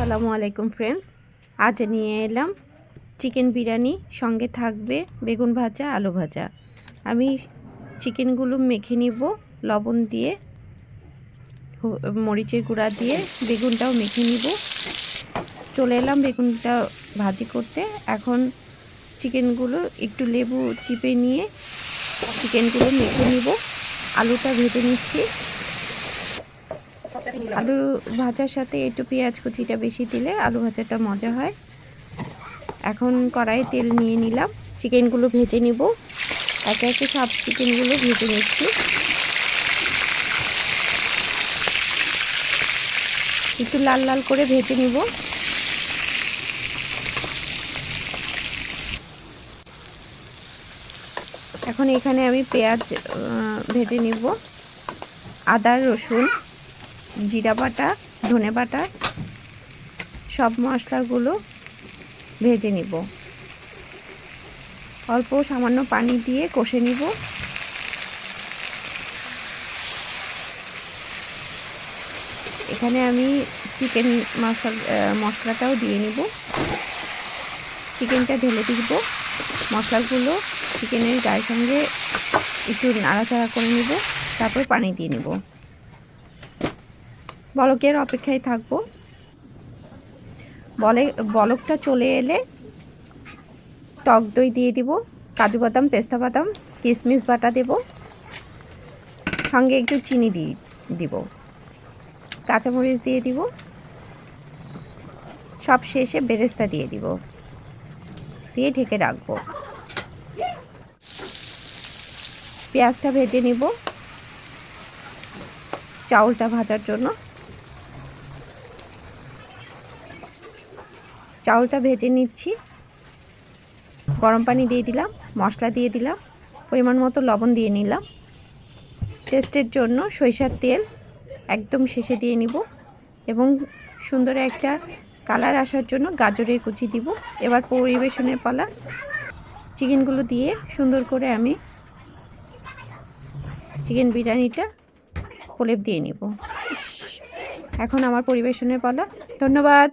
আসসালামু আলাইকুম ফ্রেন্ডস আজ নিয়ে এলাম চিকেন বিরিয়ানি, সঙ্গে থাকবে বেগুন ভাজা, আলু ভাজা। আমি চিকেনগুলো মেখে নিব, লবণ দিয়ে মরিচের গুঁড়া দিয়ে বেগুনটাও মেখে নিব। চলে এলাম বেগুনটা ভাজি করতে। এখন চিকেনগুলো একটু লেবু চিপে নিয়ে চিকেনগুলো মেখে নিব। আলুটা ভেজে নিচ্ছি। আলু ভাজার সাথে একটু পেঁয়াজ কুচিটা বেশি দিলে আলু ভাজাটা মজা হয়। এখন কড়াইয়ে তেল নিয়ে নিলাম। চিকেনগুলো ভেজে নিব। একে একে সব চিকেনগুলো ভেজে নিচ্ছি। একটু লাল লাল করে ভেজে নিব। এখন এখানে আমি পেঁয়াজ ভেজে নিব। আদা, রসুন জিরা বাটা, ধনে বাটা, সব মশলাগুলো ভেজে নিব। অল্প সামান্য পানি দিয়ে কষে নিব। এখানে আমি চিকেন মশলা মশলাটাও দিয়ে নিব। চিকেনটা ঢেলে দিব। মশলাগুলো চিকেনের গায়ের সঙ্গে একটু নাড়াচাড়া করে নিব। তারপর পানি দিয়ে নিব। বলকের অপেক্ষায় থাকব। বলে, বলকটা চলে এলে টক দই দিয়ে দিব, কাজু বাদাম, পেস্তা বাদাম কিশমিশ বাটা দেব, সঙ্গে একটু চিনি দিয়ে দিব, কাঁচামরিচ দিয়ে দিব, সব শেষে বেরেস্তা দিয়ে দিব, দিয়ে ঢেকে রাখব। পেঁয়াজটা ভেজে নিব, চাউলটা ভাজার জন্য। চাউলটা ভেজে নিচ্ছি। গরম পানি দিয়ে দিলাম, মশলা দিয়ে দিলাম, পরিমাণ মতো লবণ দিয়ে নিলাম। টেস্টের জন্য সরিষার তেল একদম শেষে দিয়ে নিব এবং সুন্দর একটা কালার আসার জন্য গাজরের কুচি দিব। এবার পরিবেশনের পালা। চিকেনগুলো দিয়ে সুন্দর করে আমি চিকেন বিরিয়ানিটা প্রলেপ দিয়ে নিব। এখন আমার পরিবেশনের পালা। ধন্যবাদ।